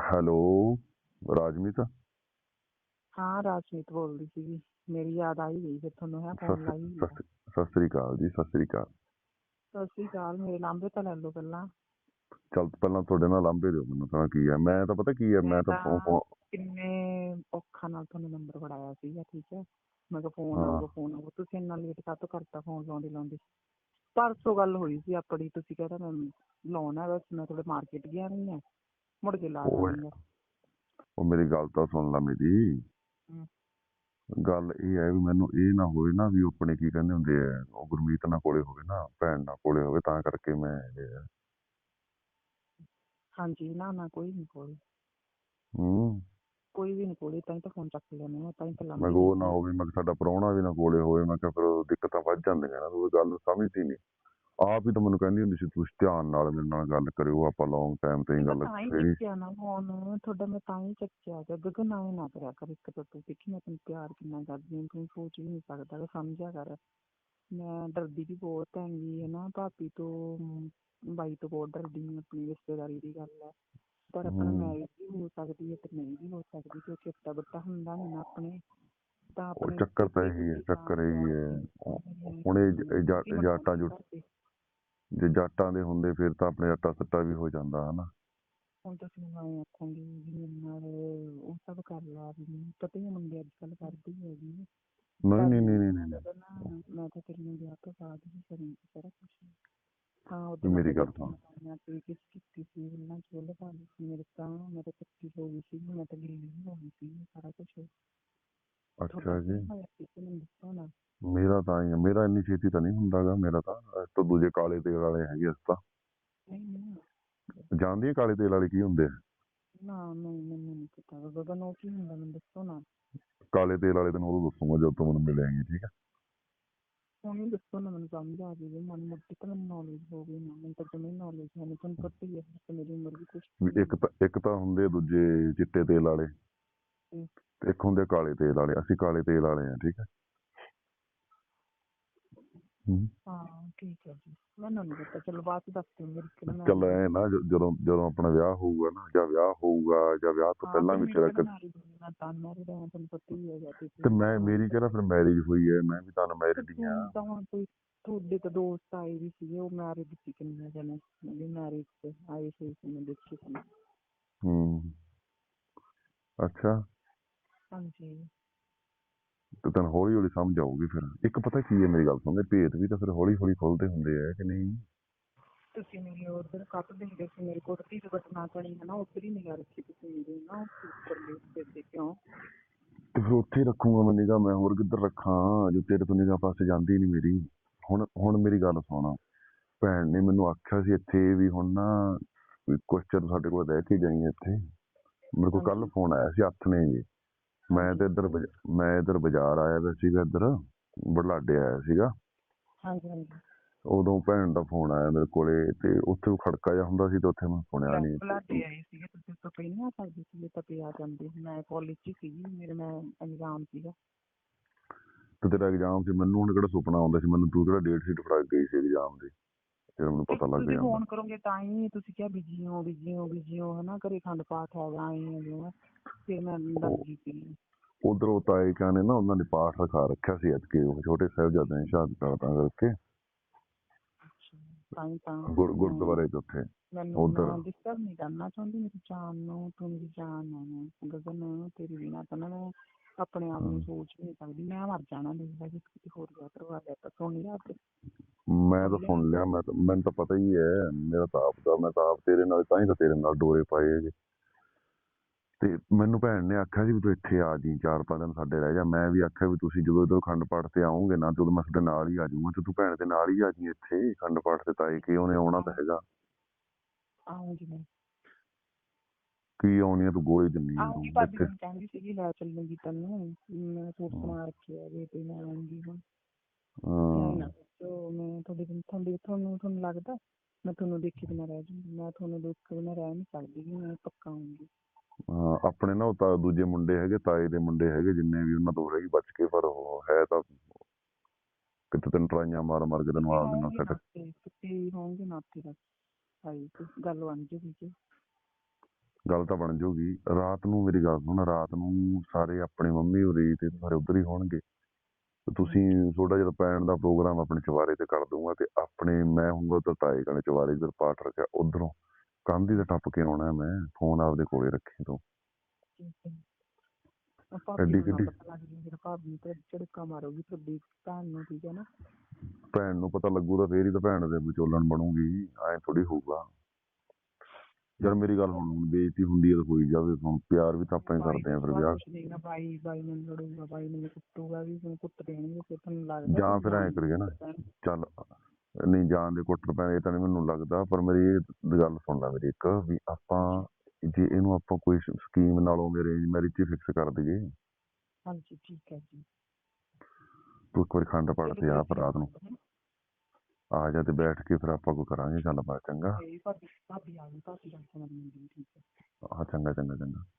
Hello Rajmeet? ਹਾਂ ਰਾਜਮੀਤ ਬੋਲਦੀ ਸੀਗੀ। ਮੇਰੀ ਯਾਦ ਆਈ ਗਈ ਫਿਰ ਤੁਹਾਨੂੰ ਹੈ ਫੋਨ ਲਾਈ ਸਤਿ ਸ੍ਰੀ- ਸਤਿ ਸ੍ਰੀ ਅਕਾਲ ਜੀ ਸਤਿ ਸ੍ਰੀ ਅਕਾਲ ਸਤਿ ਸ਼੍ਰੀ ਅਕਾਲ ਮੇਰੇ ਲਾਂਬੇ ਤਾਂ ਲੈ ਲਓ ਪਹਿਲਾਂ। ਚੱਲ ਪਹਿਲਾਂ ਤੁਹਾਡੇ ਨਾਲ ਲਾਂਭੇ ਦਿਓ ਮੈਨੂੰ ਤਾਂ ਕੀ ਹੈ। ਮੈਂ ਤਾਂ ਪਤਾ ਕੀ ਹੈ ਮੈਂ ਤਾਂ ਫੋਨ ਫੋਨ ਕਿੰਨੇ ਔਖਾ ਨਾਲ ਤੁਹਾਨੂੰ ਨੰਬਰ ਫੜਾਇਆ ਸੀਗਾ ਠੀਕ ਹੈ? ਮੈਂ ਕਿਹਾ ਫੋਨ ਹਾਂ। ਆਊਗਾ ਫੋਨ ਆਊਗਾ। ਤੁਸੀਂ ਇੰਨਾ ਲੇਟ ਕਾਹਤੋਂ ਕਰਤਾ ਫੋਨ ਲਾਉਂਦੇ ਲਾਉਂਦੇ? ਪਰਸੋਂ ਗੱਲ ਹੋਈ ਸੀ ਆਪਣੀ ਤੁਸੀਂ ਕਹਿੰਦਾ ਮੈਂ ਲਾਉਣਾ ਬਸ ਮੈਂ ਥੋੜੇ ਮਾਰਕੀਟ ਗਿਆ ਨਹੀਂ ਹੈ। ਮੁੜ ਕੇ ਲਾ। ਦਾਂਗਾ ਉਹ ਮੇਰੀ ਗੱਲ ਤਾਂ ਸੁਣ ਲੈ ਮੇਰੀ। ਹਮ। ਗੱਲ ਇਹ ਹੈ ਵੀ ਮੈਨੂੰ ਇਹ ਨਾ ਹੋਵੇ ਨਾ ਵੀ ਉਹ ਆਪਣੇ ਕੀ ਕਹਿੰਦੇ ਹੁੰਦੇ ਆ ਉਹ ਗੁਰਮੀਤ ਨਾਲ ਕੋਲੇ ਹੋਵੇ ਨਾ ਭੈਣ ਨਾਲ ਕੋਲੇ ਹੋਵੇ ਤਾਂ ਕਰਕੇ ਮੈਂ ਇਹ- ਹਾਂਜੀ ਨਾ ਨਾ ਕੋਈ ਨਹੀਂ ਕੋਲ। ਹੂੰ। ਕੋਈ ਵੀ ਨਹੀਂ ਕੋਲ ਤਾਂ ਹੀ ਤਾਂ ਫੋਨ ਚੱਕ ਲੈਣੇ ਆ ਤਾਂ ਹੀ ਤਾਂ ਮੈਂ ਲਾਂਬੇ ਕਿਹਾ ਉਹ ਨਾ ਹੋਵੇ ਮੈਂ ਕਿਹਾ ਸਾਡਾ ਪ੍ਰਾਹੁਣਾ ਵੀ ਨਾ ਕੋਲੇ ਹੋਵੇ ਮੈਂ ਕਿਹਾ ਫਿਰ ਉਹ ਦਿੱਕਤਾਂ ਵੱਧ ਜਾਂਦੀਆਂ ਨਾ ਉਹ ਗੱਲ ਸਮਝਦੀ ਨਹੀਂ ਆਪ ਹੀ ਤਾਂ ਮੈਨੂੰ ਕਹਿੰਦੀ ਹੁੰਦੀ ਸੀ ਤੁਸੀਂ ਧਿਆਨ ਨਾਲ ਮੇਰੇ ਨਾਲ ਗੱਲ ਕਰਿਓ ਆਪਾਂ ਲੌਂਗ ਟਾਈਮ ਤੇ ਹੀ ਗੱਲ ਤਾਂ ਹੀ ਛੇੜੀ ਚੱਕਿਆ ਨਾ ਫੋਨ ਤੁਹਾਡਾ ਮੈਂ ਤਾਂ ਹੀ ਚੱਕਿਆ ਗਾ। ਗਗਨ ਆਏ ਨਾ ਕਰਿਆ ਕਰ ਇੱਕ ਤਾਂ ਤੂੰ ਦੇਖੀ ਮੈਂ ਤੈਨੂੰ ਪਿਆਰ ਕਿੰਨਾ ਕਰਦੀ ਹਾਂ ਤੂੰ ਸੋਚ ਵੀ ਨਹੀਂ ਸਕਦਾ ਗਾ, ਸਮਝਿਆ ਕਰ। ਮੈਂ ਡਰਦੀ ਵੀ ਬਹੁਤ ਹੈਗੀ ਹੈ ਨਾ ਭਾਬੀ ਤੋਂ ਬਾਈ ਤੋਂ ਬਹੁਤ ਡਰਦੀ ਹਾਂ ਆਪਣੀ ਰਿਸ਼ਤੇਦਾਰੀ ਦੀ ਗੱਲ ਹੈ। ਪਰ ਆਪਣਾ ਹਮ। ਮੈਰਿਜ ਵੀ ਹੋ ਸਕਦੀ ਹੈ ਤੇ ਨਹੀਂ ਵੀ ਹੋ ਸਕਦੀ ਕਿਉਂਕਿ ਇੱਤਾ ਬੱਤਾ ਹੁੰਦਾ ਨਹੀਂ ਨਾ ਆਪਣੇ। ਤਾਂ ਉਹ ਆਪਣੇ ਚੱਕਰ ਤਾਂ ਇਹੀ ਹੈ ਚੱਕਰ ਇਹੀ ਹੈ। ਹੁਣ ਇਹ ਜ- ਇਹ ਜਾ- ਇਹ ਜਾਟਾਂ ਜੁ ਜੇ ਜੱਟਾਂ ਦੇ ਹੁੰਦੇ ਫਿਰ ਤਾਂ ਆਪਣੇ ਜੱਟਾ ਸੱਟਾ ਵੀ ਹੋ ਜਾਂਦਾ ਹਨਾ। ਹੁਣ ਤੁਸੀਂ ਮੈਨੂੰ ਐਂ ਆਖੋਗੇ ਵੀ ਮੇਰੇ ਨਾਲ ਉਹ ਸਭ ਕਰ ਲਾ ਵੀ ਮੈਨੂੰ ਪਤਾ ਹੀ ਹੈ ਮੁੰਡੇ ਅੱਜ ਕੱਲ੍ਹ ਕਰਦੇ ਹੀ ਹੈਗੇ ਨੇ। ਨਹੀਂ ਨਹੀਂ ਨਹੀਂ ਨਹੀਂ ਨਹੀਂ ਜਦੋਂ ਨਾ ਮੈਂ ਤਾਂ ਤੇਰੇ ਨਾਲ ਵਿਆਹ ਤੋਂ ਬਾਅਦ ਹੀ ਕਰੀ ਸਾਰਾ ਕੁਛ। ਹਾਂ ਉਹ ਤੂੰ ਮੇਰੀ ਗੱਲ ਸੁਣ। ਮੈਂ ਤੇ ਕਿਸ ਕੀਤੀ ਸੀ ਉਹਨਾਂ ਚ ਲਗਾ ਲਈ ਸੀ ਮੇਰੇ ਤਾਂ ਮੈਂ ਤਾਂ ਕੱਟੀ ਹੋ ਗਈ ਸੀ ਮੈਂ ਤਾਂ ਵੀ ਹੋ ਗਈ ਸੀ ਸਾਰਾ ਕੁਛ। ਅੱਛਾ ਜੀ। ਕਿਸੇ ਨੂੰ ਦੱਸੋ ਨਾ ਮੇਰਾ ਤਾਂ ਹੀ ਮੇਰਾ ਇੰਨੀ ਛੇਤੀ ਤਾਂ ਨਹੀਂ ਹੁੰਦਾਗਾ ਮੇਰਾ ਤਾਂ ਇਸ ਤੋਂ ਦੂਜੇ ਕਾਲੇ ਤੇਲ ਵਾਲੇ ਹੈਗੇ ਇਸ ਤਾਂ ਨਹੀਂ ਨਹੀਂ ਜਾਣਦੀ ਹੈ ਕਾਲੇ ਤੇਲ ਵਾਲੇ ਕੀ ਹੁੰਦੇ ਆ? ਨਾ ਨਹੀਂ ਮੈਨੂੰ ਨਹੀਂ ਪਤਾ ਗਗਨ ਉਹ ਕੀ ਹੁੰਦਾ ਮੈਨੂੰ ਦੱਸੋ ਨਾ ਕਾਲੇ ਤੇਲ ਵਾਲੇ ਤੈਨੂੰ ਉਦੋਂ ਦੱਸੂਗਾ ਜਦੋਂ ਤੂੰ ਮੈਨੂੰ ਮਿਲੇਂਗੀ ਠੀਕ ਹੈ ਹੁਣ ਹੀ ਦੱਸੋ ਨਾ ਮੈਨੂੰ ਸਮਝ ਆ ਜਾਵੇ ਮਨ ਮੁੱਟੀ ਤਾਂ ਮੈਨੂੰ ਨੌਲੇਜ ਹੋ ਗਈ ਨਾ ਮੈਨੂੰ ਤਾਂ ਜਮੇ ਨੌਲੇਜ ਹੈ ਨਹੀਂ ਤੁਹਾਨੂੰ ਪਤਾ ਹੀ ਹੈ ਕਿ ਮੇਰੀ ਉਮਰ ਵੀ ਕੁਛ ਵੀ ਇੱਕ ਤਾਂ ਇੱਕ ਤਾਂ ਹੁੰਦੇ ਆ ਦੂਜੇ ਚਿੱਟੇ ਤੇਲ ਵਾਲੇ ਹਮ। ਤੇ ਇੱਕ ਹੁੰਦੇ ਆ ਕਾਲੇ ਤੇਲ ਵਾਲੇ ਅਸੀਂ ਕਾਲੇ ਤੇਲ ਵਾਲੇ ਆ ਠੀਕ ਹੈ। ਹਾਂ। ਠੀਕ ਹੈ ਜੀ। ਮੈਨੂੰ ਨਹੀਂ ਪਤਾ ਚਲੋ ਬਾਅਦ ਚ ਦੱਸ ਮੇਰੀ ਕਿਹੜਾ ਮੈਂ ਚੱਲ ਐ ਨਾ ਜ- ਜਦੋਂ ਜਦੋਂ ਆਪਣਾ ਵਿਆਹ ਹੋਊਗਾ ਨਾ ਜਾਂ ਵਿਆਹ ਹੋਊਗਾ ਜਾਂ ਵਿਆਹ ਤੋਂ ਪਹਿਲਾਂ ਵੀ ਤੇਰਾ ਕ- ਮੈਂ ਤਾਂ ਮੈਰਿਡ ਹਾਂ ਤੁਹਾਨੂੰ ਪਤਾ ਹੀ ਹੈਗਾ ਤੇ ਤੇ ਮੈਂ ਮੇਰੀ ਕਿਹੜਾ ਫਿਰ ਮੈਰਿਜ ਹੋਈ ਹੈ ਮੈਂ ਵੀ ਤਾਂ ਮੈਰਿਡ ਹੀ ਆ ਹੁਣ ਤਾਂ ਹੁਣ ਕੋਈ ਤੁਹਾਡੇ ਤਾਂ ਦੋਸਤ ਆਏ ਵੀ ਸੀਗੇ ਉਹ ਮੈਰਿਡ ਸੀ ਕਿੰਨੇ ਜਣੇ ਮੇਰੀ ਮੈਰਿਜ ਤੇ ਆਏ ਸੀ ਸੀ ਮੈਂ ਦੇਖੀ ਸੀ। ਹੂੰ। ਅੱਛਾ। ਹਾਂਜੀ। ਤੇ ਤੈਨੂੰ ਹੌਲੀ ਹੌਲੀ ਸਮਝ ਆਊਗੀ ਫਿਰ। ਇੱਕ ਪਤਾ ਕੀ ਹੈ ਮੇਰੀ ਗੱਲ ਸੁਣ ਭੇਤ ਵੀ ਤਾਂ ਫਿਰ ਹੌਲੀ ਹੌਲੀ ਖੁੱਲਦੇ ਹੁੰਦੇ ਆ ਕਿ ਨਹੀਂ? ਤੁਸੀਂ ਮੇਰੀ ਉਧਰ ਕੱਟ ਦਿੰਦੇ ਸੀ ਮੇਰੇ ਕੋਲ ਤੀ ਬਟਨਾ ਕਣੀ ਹੈ ਨਾ ਉੱਧਰ ਹੀ ਨਿਗਾਹ ਰੱਖੀ ਤੁਸੀਂ ਮੇਰੀ ਨਾ ਉੱਪਰ ਦੇ ਤੇ ਕਿਉਂ? ਤੇ ਫਿਰ ਉੱਥੇ ਰੱਖੂਗਾ ਮੈਂ ਨਿਗਾਹ ਮੈਂ ਹੋਰ ਕਿੱਧਰ ਰੱਖਾਂ ਜੋ ਤੇਰੇ ਤੋਂ ਨਿਗਾਹ ਪਾਸੇ ਜਾਂਦੀ ਨਹੀਂ ਮੇਰੀ। ਹੁਣ ਹੁਣ ਮੇਰੀ ਗੱਲ ਸੁਣ। ਭੈਣ ਨੇ ਮੈਨੂੰ ਆਖਿਆ ਸੀ ਇੱਥੇ ਵੀ ਹੁਣ ਨਾ ਚਿਰ ਸਾਡੇ ਕੋਲ ਰਹਿ ਕੇ ਜਾਈਂ ਇੱਥੇ। ਮੇਰੇ ਕੋਲ ਕੱਲ। ਫੋਨ ਆਇਆ ਸੀ ਹੱਥ ਨੇ ਜੀ ਮੈਂ ਤੇ ਇੱਧਰ ਬਾਜ਼- ਮੈਂ ਇੱਧਰ ਬਾਜ਼ਾਰ ਆਇਆ ਹੋਇਆ ਸੀਗਾ ਇੱਧਰ ਬੁਢਲਾਡੇ ਆਇਆ ਸੀਗਾ। ਹਾਂਜੀ ਹਾਂਜੀ। ਉਦੋਂ ਭੈਣ ਦਾ ਫੋਨ ਆਇਆ ਮੇਰੇ ਕੋਲੇ ਤੇ ਉੱਥੇ ਉਹ ਖੜਕਾ ਜਿਹਾ ਹੁੰਦਾ ਸੀ ਤੇ ਉੱਥੇ ਮੈਂ ਸੁਣਿਆ ਨਹੀਂ ਬੁਲਾਡੇ ਆਏ ਸੀਗੇ ਤੁਸੀਂ ਤੋਂ ਪਹਿਲਾਂ ਆ ਸਕਦੇ ਸੀ ਤਾਂ ਪਿਆ ਆ ਜਾਂਦੇ ਮੈਂ ਕਾਲਜ 'ਚ ਹੀ ਸੀਗੀ ਮੇਰੇ ਮੈਂ ਐਗਜ਼ਾਮ ਸੀਗਾ। ਤੇ ਤੇਰਾ ਐਗਜ਼ਾਮ ਸੀ ਮੈਨੂੰ ਹੁਣ ਕਿਹੜਾ ਸੁਪਨਾ ਆਉਂਦਾ ਸੀ ਮੈਨੂੰ ਤੂੰ ਕਿਹੜਾ ਡੇਟ ਸ਼ੀਟ ਫੜਾ ਕੇ ਗਈ ਸੀ ਐਗਜ਼ਾਮ ਦੀ? ਫਿਰ ਮੈਨੂੰ ਪਤਾ ਲੱਗ ਤੁਸੀਂ ਗਿਆ ਫੋਨ ਕਰੋਗੇ ਤਾਂ ਹੀ ਤੁਸੀਂ ਕਿਹਾ ਬਿਜ਼ੀ ਹੋ ਬਿਜ਼ੀ ਹੋ ਬਿਜ਼ੀ ਹੋ ਹਨਾ ਘਰੇ ਖੰਡ ਪਾਠ ਹੈਗਾ ਆਏ ਜੋ ਫਿਰ ਮੈਂ ਲੱਗ ਗਈ ਸੀ ਉਧਰ ਉਹ ਤਾਏ ਕਾ ਨੇ ਨਾ ਉਹਨਾਂ ਨੇ ਪਾਠ ਰਖਾ ਰੱਖਿਆ ਸੀ ਅਜਕੇ ਉਹ ਛੋਟੇ ਸਾਹਿਬਜ਼ਾਦੇ ਨੇ ਸ਼ਹਾਦਤਾਂ ਤਾਂ ਕਰਕੇ। ਤਾਂ ਹੀ ਤਾਂ। ਗੁਰ ਗੁਰਦੁਆਰੇ ਚ ਉੱਥੇ ਮੈਨੂੰ ਉੱਧਰ। ਮੈਂ ਡਿਸਟਰਬ ਨਹੀਂ ਕਰਨਾ ਚਾਹੁੰਦੀ ਮੇਰੀ ਜਾਨ ਨੂੰ ਤੂੰ ਮੇਰੀ ਜਾਨ ਹੈ ਗਗਨ ਤੇਰੀ ਬਿਨਾ ਤਾਂ ਨਾ ਮੈਂ ਆਪਣੇ ਆਪ ਨੂੰ ਹਮ। ਸੋਚ ਨਹੀਂ ਸਕਦੀ ਮੈਂ ਮਰ ਜਾਣਾ ਦੇਖ ਲੈ ਜੇ ਕਿਤੇ ਹੋਰ ਵਿਆਹ ਕਰਵਾ ਲਿਆ ਤਾਂ ਸੋਨੀ ਰਾਤ। ਮੈਂ ਤਾਂ ਸੁਣ ਲਿਆ ਮੈਂ ਤਾਂ ਮੈਨੂੰ ਤਾਂ ਪਤਾ ਹੀ ਹੈ ਮੇਰਾ ਤਾਂ ਆਪ ਦਾ ਮੈਂ ਤਾਂ ਆਪ ਤੇਰੇ ਨਾਲ ਤਾਂ ਹੀ ਤਾਂ ਤੇਰੇ ਨਾਲ ਡੋਰੇ ਪਾਏ ਹੈਗੇ। ਤੇ ਮੈਨੂੰ ਭੈਣ ਨੇ ਆਖਿਆ ਸੀ ਵੀ ਤੂੰ ਇੱਥੇ ਆ ਜੀ ਚਾਰ ਪੰਜ ਦਿਨ ਸਾਡੇ ਰਹਿ ਜਾ। ਮੈਂ ਵੀ ਆਖਿਆ ਵੀ ਤੁਸੀਂ ਜਦੋਂ ਇਧਰ ਖੰਡ ਪਾਠ ਤੇ ਆਉਂਗੇ ਨਾ ਤੇ ਉਦੋਂ ਮੈਂ ਤੁਹਾਡੇ ਨਾਲ ਹੀ ਆ ਜਾਊਂਗਾ ਤੇ ਤੂੰ ਭੈਣ ਦੇ ਨਾਲ ਹੀ ਆ ਜੀ ਇੱਥੇ ਖੰਡ ਪਾਠ ਤੇ ਤਾਏ ਕੀ ਉਹਨੇ ਆਉਣਾ ਤਾਂ ਹੈਗਾ? ਆਉਂਗੀ ਮੈਂ। ਕੀ ਆਉਣੀ ਆ ਤੂੰ ਗੋਲੀ ਦਿੰਨੀ ਆ ਆਉਂਗੀ ਤੂੰ ਭਾਬੀ ਮੈਨੂੰ ਕਹਿੰਦੀ ਸੀਗੀ ਲੈ ਚੱਲੂਗੀ ਤੈਨੂੰ। ਮੈਂ ਸੂਟ ਹਾਂ। ਬਣਾ ਰੱਖਿਆ ਜੇ ਤੇ ਮੈਂ ਆਉਂਗੀ ਹੁਣ। ਤੁਹਾਡੇ ਤੁਹਾਡੇ ਤੁਹਾਨੂੰ ਤੁਹਾਨੂੰ ਲੱਗਦਾ? ਮੈਂ ਤੁਹਾਨੂੰ ਦੇਖੇ ਬਿਨਾਂ ਰਹਿ ਜੂੰਗੀ ਮੈਂ ਤੁਹਾਨੂੰ ਦੇਖ ਬਿਨਾਂ ਰਹਿ ਨਹੀਂ ਸਕਦੀ ਗੀ, ਮੈਂ ਪੱਕਾ ਆਉਂਗੀ ਹਾਂ, ਆਪਣੇ ਨਾ ਉਹ ਤਾਂ ਦੂਜੇ ਮੁੰਡੇ ਹੈਗੇ ਤਾਏ ਦੇ ਮੁੰਡੇ ਹੈਗੇ ਜਿੰਨੇ ਵੀ ਉਹਨਾਂ ਤੋਂ ਰਹੀ ਬਚ ਕੇ ਪਰ ਉਹ ਹੈ ਤਾਂ ਕਿਤੇ ਤੈਨੂੰ ਟਰਾਈਆਂ ਮਾਰ ਮਾਰ ਕੇ ਤੈਨੂੰ ਆਪ ਦੇ ਨਾਲ ਸੈੱਟ ਕਿਤੇ ਹੋਣਗੇ ਨਾ ਤੇਰਾ ਭਾਈ ਕੋਈ ਗੱਲ ਬਣ ਜੂਗੀ ਜੀ। ਗੱਲ ਤਾਂ ਬਣ ਜਾਊਗੀ ਰਾਤ ਨੂੰ ਮੇਰੀ ਗੱਲ ਸੁਣ ਰਾਤ ਨੂੰ ਸਾਰੇ ਆਪਣੀ ਮੰਮੀ ਹੋਰੀ ਤੇ ਸਾਰੇ ਉਧਰ ਹੀ ਹੋਣਗੇ। ਤੇ ਤੁਸੀਂ ਥੋੜਾ ਜਿਹਾ ਪੈਣ ਦਾ ਪ੍ਰੋਗਰਾਮ ਆਪਣੇ ਚਵਾਰੇ ਤੇ ਕਰ ਦੂੰਗਾ ਤੇ ਆਪਣੇ ਮੈਂ ਹੋਊਂਗਾ ਤਾਂ ਤਾਏ ਕਣੇ ਚਵਾਰੇ ਜਿੱਧਰ ਪਾਠ ਰੱਖਿਆ ਉਧਰੋਂ ਕੰਧ ਤਾਂ ਟੱਪ ਕੇ ਆਉਣਾ ਮੈਂ ਫੋਨ ਆਪਦੇ ਕੋਲੇ ਰੱਖੀ ਤੂੰ। ਐਡੀ ਕਿੱਡੀ- ਪਤਾ ਲੱਗ ਜੇ ਫਿਰ ਭਾਬੀ ਤੇ ਝੜਕਾ ਮਾਰੂਗੀ ਤੁਹਾਡੀ ਭੈਣ ਨੂੰ ਠੀਕ ਹੈ ਨਾ? ਭੈਣ ਨੂੰ ਪਤਾ ਲੱਗੂ ਤਾਂ ਫੇਰ ਹੀ ਤਾਂ ਭੈਣ ਦੇ ਵਿਚੋਲਣ ਬਣੂਗੀ ਐ ਥੋੜੀ ਹੋਊਗਾ। ਯਾਰ ਮੇਰੀ ਗੱਲ ਹੁਣ ਬੇਇੱਜ਼ਤੀ ਹੁੰਦੀ ਹੈ ਤਾਂ ਹੋਈ ਜਾਵੇ ਹੁਣ ਪਿਆਰ ਵੀ ਤਾਂ ਆਪਾਂ ਹੀ ਕਰਦੇ ਆ ਫਿਰ ਵਿਆਹ। ਕੁਛ ਨਹੀਂ ਨਾ ਬਾਈ ਬਾਈ ਨੂੰ ਲੜੂਗਾ ਬਾਈ ਨੂੰ ਕੁੱਟੂਗਾ ਵੀ ਤੁਹਾਨੂੰ ਕੁੱਟ ਦੇਣਗੇ ਫਿਰ ਤੁਹਾਨੂੰ ਲੱਗਦਾ ਜਾਂ ਫਿਰ ਐਂ ਕਰੀਏ ਨਾ। ਚੱਲ ਨਹੀਂ ਜਾਣ ਦੇ ਕੁੱਟਰ ਪੈਣੇ ਇਹ ਤਾਂ ਨਹੀਂ ਮੈਨੂੰ ਲੱਗਦਾ ਪਰ ਮੇਰੀ ਇਹ ਗੱਲ ਸੁਣ ਲੈ ਮੇਰੀ ਇੱਕ ਵੀ ਆਪਾਂ ਜੇ ਇਹਨੂੰ ਆਪਾਂ ਕੋਈ ਸਕੀਮ ਨਾਲੋਂ ਮੇਰੇ ਮੈਰਿਜ ਚ ਫਿਕਸ ਕਰ ਦਈਏ। ਹਾਂਜੀ ਠੀਕ ਹੈ ਜੀ। ਤੂੰ ਇੱਕ ਵਾਰੀ ਖੰਡ ਪੜ ਤੇ ਆ ਰਾਤ ਨੂੰ। ਆ ਜਾ ਤੇ ਬੈਠ ਕੇ ਫਿਰ ਆਪਾਂ ਕੋਈ ਕਰਾਂਗੇ ਗੱਲਬਾਤ ਚੰਗਾ? ਇਹ ਭਾਬੀ ਭਾਬੀ ਆ ਗਈ ਭਾਬੀ ਦਾ ਫੋਨ ਨਹੀਂ ਠੀਕ ਹੈ। ਆ ਚੰਗਾ ਚੰਗਾ ਚੰਗਾ।